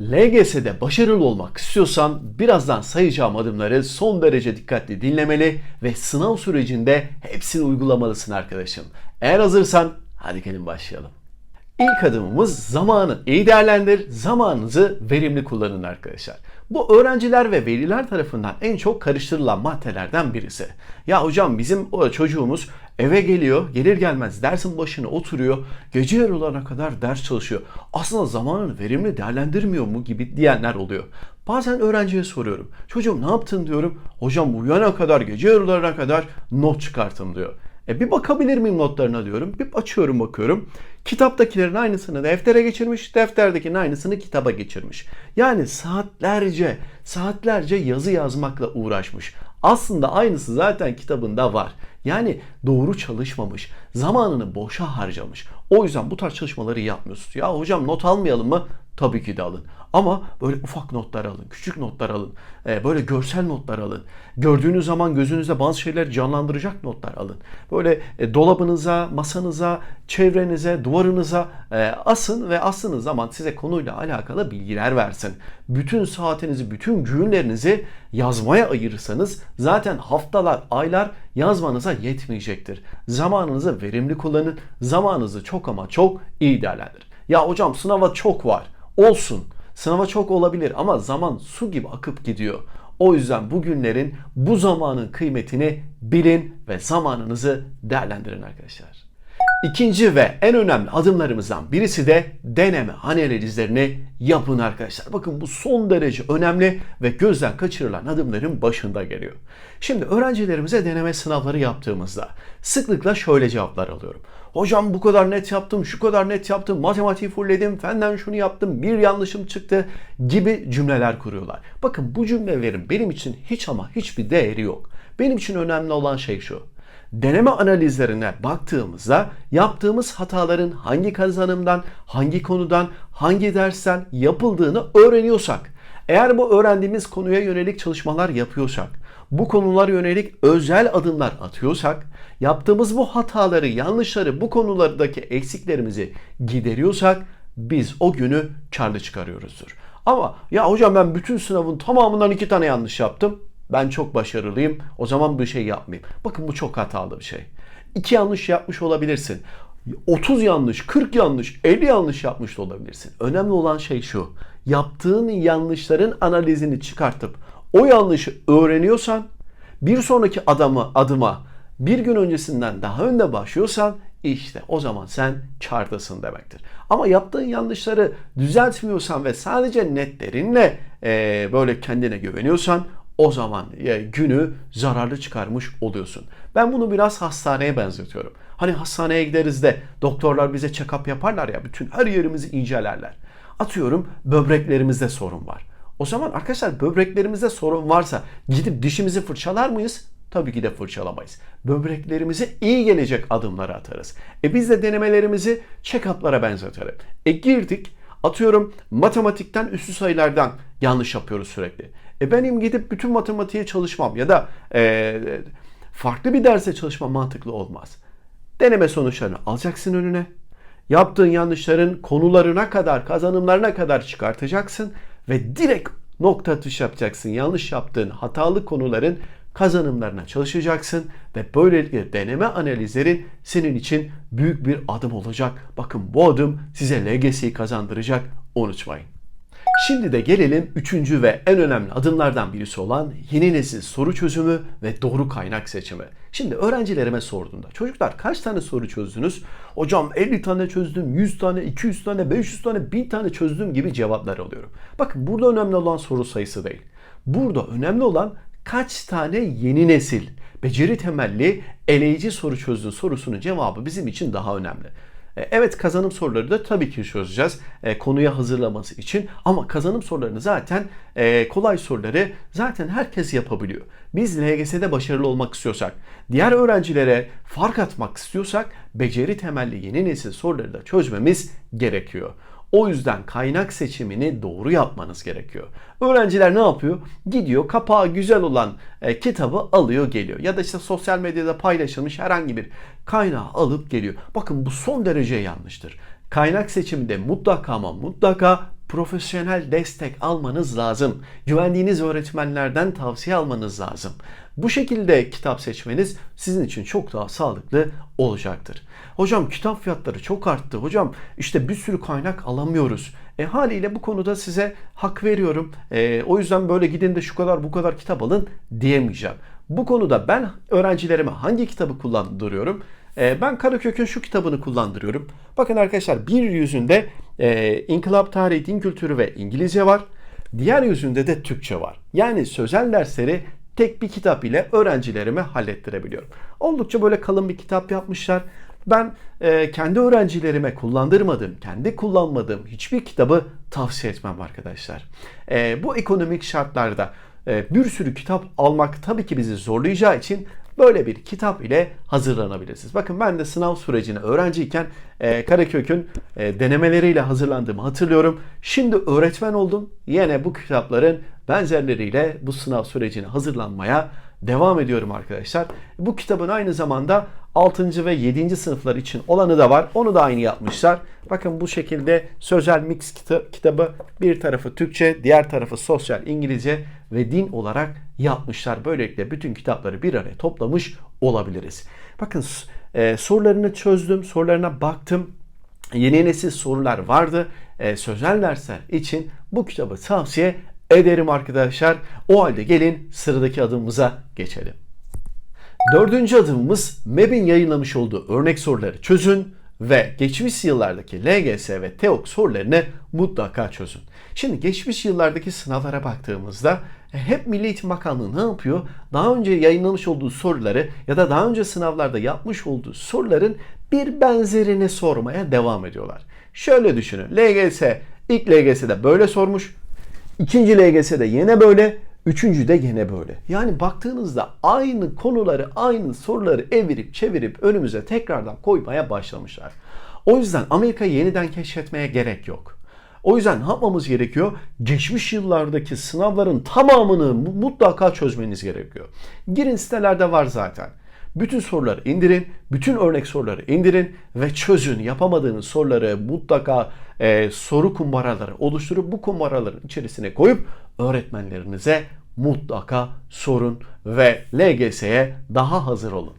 LGS'de başarılı olmak istiyorsan birazdan sayacağım adımları son derece dikkatli dinlemeli ve sınav sürecinde hepsini uygulamalısın arkadaşım. Eğer hazırsan hadi gelin başlayalım. İlk adımımız zamanı iyi değerlendir, zamanınızı verimli kullanın arkadaşlar. Bu öğrenciler ve veliler tarafından en çok karıştırılan maddelerden birisi. Ya hocam bizim o çocuğumuz eve geliyor, gelir gelmez dersin başına oturuyor, gece yarılarına kadar ders çalışıyor. Aslında zamanını verimli değerlendirmiyor mu gibi diyenler oluyor. Bazen öğrenciye soruyorum. Çocuğum ne yaptın diyorum. Hocam uyuyana kadar, gece yarılarına kadar not çıkarttım diyor. E bir bakabilir miyim notlarına diyorum. Bir açıyorum bakıyorum. Kitaptakilerin aynısını deftere geçirmiş, defterdekinin aynısını kitaba geçirmiş. Yani saatlerce, saatlerce yazı yazmakla uğraşmış. Aslında aynısı zaten kitabında var. Yani doğru çalışmamış, zamanını boşa harcamış. O yüzden bu tarz çalışmaları yapmıyorsunuz. Ya hocam not almayalım mı? Tabii ki de alın. Ama böyle ufak notlar alın, küçük notlar alın, e, böyle görsel notlar alın. Gördüğünüz zaman gözünüzde bazı şeyler canlandıracak notlar alın. Böyle e, dolabınıza, masanıza, çevrenize, duvarınıza e, asın ve asınız zaman size konuyla alakalı bilgiler versin. Bütün saatinizi, bütün günlerinizi yazmaya ayırırsanız zaten haftalar, aylar yazmanıza yetmeyecektir. Zamanınızı verimli kullanın, zamanınızı çok ama çok iyi değerlendirin. Ya hocam sınava çok var. Olsun. Sınava çok olabilir ama zaman su gibi akıp gidiyor. O yüzden bugünlerin, bu zamanın kıymetini bilin ve zamanınızı değerlendirin arkadaşlar. İkinci ve en önemli adımlarımızdan birisi de deneme analizlerini yapın arkadaşlar. Bakın bu son derece önemli ve gözden kaçırılan adımların başında geliyor. Şimdi öğrencilerimize deneme sınavları yaptığımızda sıklıkla şöyle cevaplar alıyorum. Hocam bu kadar net yaptım, şu kadar net yaptım, matematiği fullledim, fenden şunu yaptım, bir yanlışım çıktı gibi cümleler kuruyorlar. Bakın bu cümlelerin benim için hiç ama hiçbir değeri yok. Benim için önemli olan şey şu deneme analizlerine baktığımızda yaptığımız hataların hangi kazanımdan, hangi konudan, hangi dersten yapıldığını öğreniyorsak, eğer bu öğrendiğimiz konuya yönelik çalışmalar yapıyorsak, bu konulara yönelik özel adımlar atıyorsak, yaptığımız bu hataları, yanlışları, bu konulardaki eksiklerimizi gideriyorsak biz o günü karlı çıkarıyoruzdur. Ama ya hocam ben bütün sınavın tamamından iki tane yanlış yaptım ben çok başarılıyım. O zaman bir şey yapmayayım. Bakın bu çok hatalı bir şey. İki yanlış yapmış olabilirsin. 30 yanlış, 40 yanlış, 50 yanlış yapmış da olabilirsin. Önemli olan şey şu. Yaptığın yanlışların analizini çıkartıp o yanlışı öğreniyorsan bir sonraki adamı adıma bir gün öncesinden daha önde başlıyorsan işte o zaman sen kardasın demektir. Ama yaptığın yanlışları düzeltmiyorsan ve sadece netlerinle e, böyle kendine güveniyorsan o zaman günü zararlı çıkarmış oluyorsun. Ben bunu biraz hastaneye benzetiyorum. Hani hastaneye gideriz de doktorlar bize check-up yaparlar ya bütün her yerimizi incelerler. Atıyorum böbreklerimizde sorun var. O zaman arkadaşlar böbreklerimizde sorun varsa gidip dişimizi fırçalar mıyız? Tabii ki de fırçalamayız. Böbreklerimize iyi gelecek adımları atarız. E biz de denemelerimizi check-up'lara benzetelim. E girdik atıyorum matematikten üstü sayılardan yanlış yapıyoruz sürekli. E benim gidip bütün matematiğe çalışmam ya da e, farklı bir derse çalışmam mantıklı olmaz. Deneme sonuçlarını alacaksın önüne. Yaptığın yanlışların konularına kadar, kazanımlarına kadar çıkartacaksın ve direkt nokta atış yapacaksın. Yanlış yaptığın hatalı konuların kazanımlarına çalışacaksın ve böylelikle deneme analizlerin senin için büyük bir adım olacak. Bakın bu adım size LGS'yi kazandıracak unutmayın. Şimdi de gelelim üçüncü ve en önemli adımlardan birisi olan yeni nesil soru çözümü ve doğru kaynak seçimi. Şimdi öğrencilerime sorduğumda çocuklar kaç tane soru çözdünüz? Hocam 50 tane çözdüm, 100 tane, 200 tane, 500 tane, 1000 tane çözdüm gibi cevaplar alıyorum. Bakın burada önemli olan soru sayısı değil. Burada önemli olan kaç tane yeni nesil beceri temelli eleyici soru çözdün sorusunun cevabı bizim için daha önemli. E, evet kazanım soruları da tabii ki çözeceğiz e, konuya hazırlaması için ama kazanım sorularını zaten e, kolay soruları zaten herkes yapabiliyor. Biz LGS'de başarılı olmak istiyorsak, diğer öğrencilere fark atmak istiyorsak beceri temelli yeni nesil soruları da çözmemiz gerekiyor. O yüzden kaynak seçimini doğru yapmanız gerekiyor. Öğrenciler ne yapıyor? Gidiyor kapağı güzel olan e, kitabı alıyor geliyor. Ya da işte sosyal medyada paylaşılmış herhangi bir kaynağı alıp geliyor. Bakın bu son derece yanlıştır. Kaynak seçiminde mutlaka ama mutlaka profesyonel destek almanız lazım. Güvendiğiniz öğretmenlerden tavsiye almanız lazım. Bu şekilde kitap seçmeniz sizin için çok daha sağlıklı olacaktır. Hocam kitap fiyatları çok arttı. Hocam işte bir sürü kaynak alamıyoruz. E haliyle bu konuda size hak veriyorum. E, o yüzden böyle gidin de şu kadar bu kadar kitap alın diyemeyeceğim. Bu konuda ben öğrencilerime hangi kitabı kullandırıyorum? E, ben Karakök'ün şu kitabını kullandırıyorum. Bakın arkadaşlar bir yüzünde e, İnkılap Tarihi, Din Kültürü ve İngilizce var. Diğer yüzünde de Türkçe var. Yani sözel dersleri tek bir kitap ile öğrencilerime hallettirebiliyorum. Oldukça böyle kalın bir kitap yapmışlar. Ben e, kendi öğrencilerime kullandırmadığım, kendi kullanmadığım hiçbir kitabı tavsiye etmem arkadaşlar. E, bu ekonomik şartlarda e, bir sürü kitap almak tabii ki bizi zorlayacağı için böyle bir kitap ile hazırlanabilirsiniz. Bakın ben de sınav sürecine öğrenciyken e, Karakök'ün e, denemeleriyle hazırlandığımı hatırlıyorum. Şimdi öğretmen oldum. Yine bu kitapların benzerleriyle bu sınav sürecine hazırlanmaya devam ediyorum arkadaşlar. Bu kitabın aynı zamanda 6. ve 7. sınıflar için olanı da var. Onu da aynı yapmışlar. Bakın bu şekilde sözel mix kitabı bir tarafı Türkçe, diğer tarafı sosyal İngilizce ve din olarak yapmışlar. Böylelikle bütün kitapları bir araya toplamış olabiliriz. Bakın e, sorularını çözdüm, sorularına baktım. Yeni nesil sorular vardı. E, sözel dersler için bu kitabı tavsiye ederim arkadaşlar. O halde gelin sıradaki adımımıza geçelim. Dördüncü adımımız MEB'in yayınlamış olduğu örnek soruları çözün ve geçmiş yıllardaki LGS ve TEOK sorularını mutlaka çözün. Şimdi geçmiş yıllardaki sınavlara baktığımızda e, hep Milli Eğitim Bakanlığı ne yapıyor? Daha önce yayınlamış olduğu soruları ya da daha önce sınavlarda yapmış olduğu soruların bir benzerini sormaya devam ediyorlar. Şöyle düşünün. LGS ilk LGS'de böyle sormuş. İkinci LGS'de yine böyle. Üçüncü de yine böyle. Yani baktığınızda aynı konuları, aynı soruları evirip çevirip önümüze tekrardan koymaya başlamışlar. O yüzden Amerika'yı yeniden keşfetmeye gerek yok. O yüzden ne yapmamız gerekiyor? Geçmiş yıllardaki sınavların tamamını mutlaka çözmeniz gerekiyor. Girin sitelerde var zaten. Bütün soruları indirin, bütün örnek soruları indirin ve çözün. Yapamadığınız soruları mutlaka e, soru kumbaraları oluşturup bu kumbaraların içerisine koyup öğretmenlerinize mutlaka sorun ve LGS'ye daha hazır olun.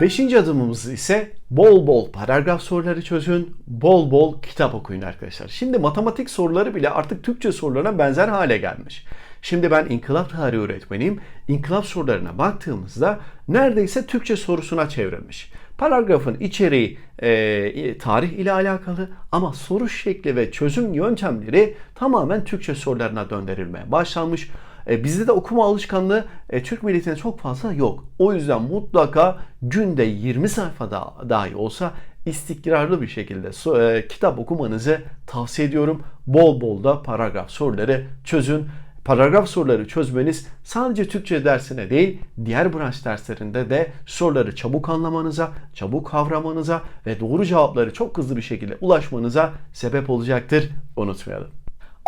Beşinci adımımız ise bol bol paragraf soruları çözün, bol bol kitap okuyun arkadaşlar. Şimdi matematik soruları bile artık Türkçe sorularına benzer hale gelmiş. Şimdi ben inkılap tarihi öğretmeniyim. İnkılap sorularına baktığımızda neredeyse Türkçe sorusuna çevrilmiş. Paragrafın içeriği e, tarih ile alakalı ama soru şekli ve çözüm yöntemleri tamamen Türkçe sorularına döndürülmeye başlanmış. E, bizde de okuma alışkanlığı e, Türk milletine çok fazla yok. O yüzden mutlaka günde 20 sayfa da, dahi olsa istikrarlı bir şekilde e, kitap okumanızı tavsiye ediyorum. Bol bol da paragraf soruları çözün paragraf soruları çözmeniz sadece Türkçe dersine değil diğer branş derslerinde de soruları çabuk anlamanıza, çabuk kavramanıza ve doğru cevapları çok hızlı bir şekilde ulaşmanıza sebep olacaktır. Unutmayalım.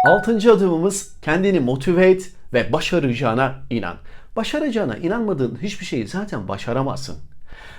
Altıncı adımımız kendini motive et ve başaracağına inan. Başaracağına inanmadığın hiçbir şeyi zaten başaramazsın.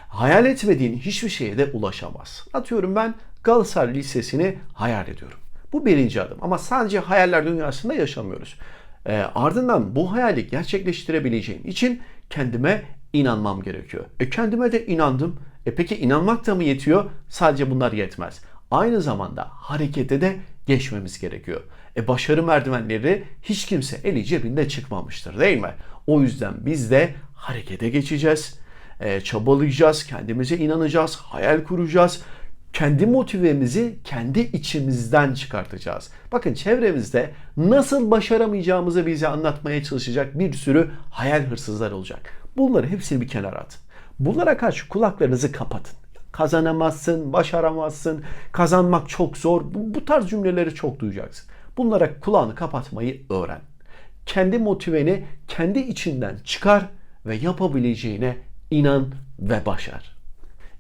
Hayal etmediğin hiçbir şeye de ulaşamaz. Atıyorum ben Galatasaray Lisesi'ni hayal ediyorum. Bu birinci adım ama sadece hayaller dünyasında yaşamıyoruz. E, ardından bu hayali gerçekleştirebileceğim için kendime inanmam gerekiyor. E kendime de inandım. E peki inanmak da mı yetiyor? Sadece bunlar yetmez. Aynı zamanda harekete de geçmemiz gerekiyor. E başarı merdivenleri hiç kimse eli cebinde çıkmamıştır değil mi? O yüzden biz de harekete geçeceğiz. E, çabalayacağız, kendimize inanacağız, hayal kuracağız kendi motivemizi kendi içimizden çıkartacağız. Bakın çevremizde nasıl başaramayacağımızı bize anlatmaya çalışacak bir sürü hayal hırsızlar olacak. Bunları hepsini bir kenara atın. Bunlara karşı kulaklarınızı kapatın. Kazanamazsın, başaramazsın, kazanmak çok zor. Bu, bu tarz cümleleri çok duyacaksın. Bunlara kulağını kapatmayı öğren. Kendi motiveni kendi içinden çıkar ve yapabileceğine inan ve başar.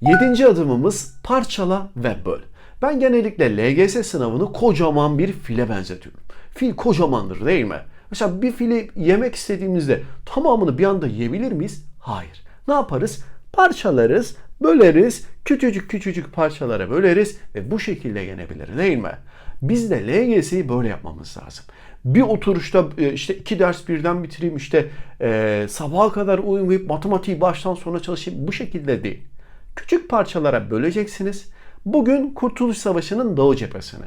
Yedinci adımımız parçala ve böl. Ben genellikle LGS sınavını kocaman bir file benzetiyorum. Fil kocamandır değil mi? Mesela bir fili yemek istediğimizde tamamını bir anda yiyebilir miyiz? Hayır. Ne yaparız? Parçalarız, böleriz, küçücük küçücük parçalara böleriz ve bu şekilde yenebilir değil mi? Biz de LGS'yi böyle yapmamız lazım. Bir oturuşta e, işte iki ders birden bitireyim işte e, sabaha kadar uyumayıp matematiği baştan sona çalışayım bu şekilde değil. Küçük parçalara böleceksiniz. Bugün Kurtuluş Savaşı'nın Doğu cephesini,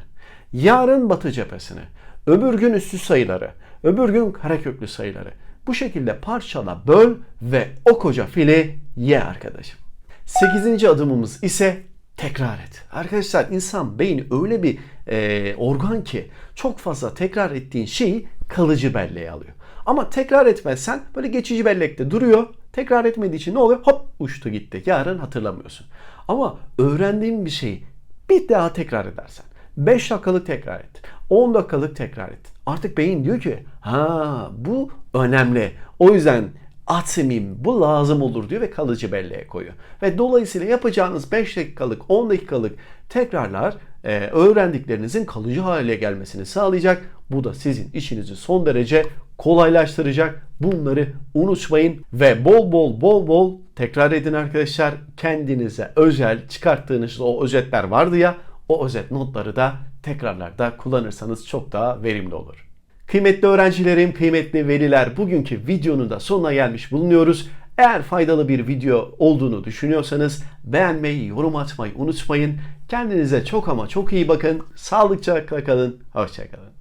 yarın Batı cephesini, öbür gün üstü sayıları, öbür gün kareköklü sayıları. Bu şekilde parçala böl ve o koca fili ye arkadaşım. Sekizinci adımımız ise tekrar et. Arkadaşlar insan beyni öyle bir e, organ ki çok fazla tekrar ettiğin şeyi kalıcı belleğe alıyor. Ama tekrar etmezsen böyle geçici bellekte duruyor. Tekrar etmediği için ne oluyor? Hop uçtu gitti. Yarın hatırlamıyorsun. Ama öğrendiğin bir şeyi bir daha tekrar edersen 5 dakikalık tekrar et. 10 dakikalık tekrar et. Artık beyin diyor ki ha bu önemli. O yüzden atmayayım bu lazım olur diyor ve kalıcı belleğe koyuyor. Ve dolayısıyla yapacağınız 5 dakikalık 10 dakikalık tekrarlar e, öğrendiklerinizin kalıcı hale gelmesini sağlayacak. Bu da sizin işinizi son derece kolaylaştıracak. Bunları unutmayın ve bol bol bol bol tekrar edin arkadaşlar. Kendinize özel çıkarttığınız o özetler vardı ya o özet notları da tekrarlarda kullanırsanız çok daha verimli olur. Kıymetli öğrencilerim, kıymetli veliler bugünkü videonun da sonuna gelmiş bulunuyoruz. Eğer faydalı bir video olduğunu düşünüyorsanız beğenmeyi, yorum atmayı unutmayın. Kendinize çok ama çok iyi bakın. Sağlıkça kalın. Hoşçakalın.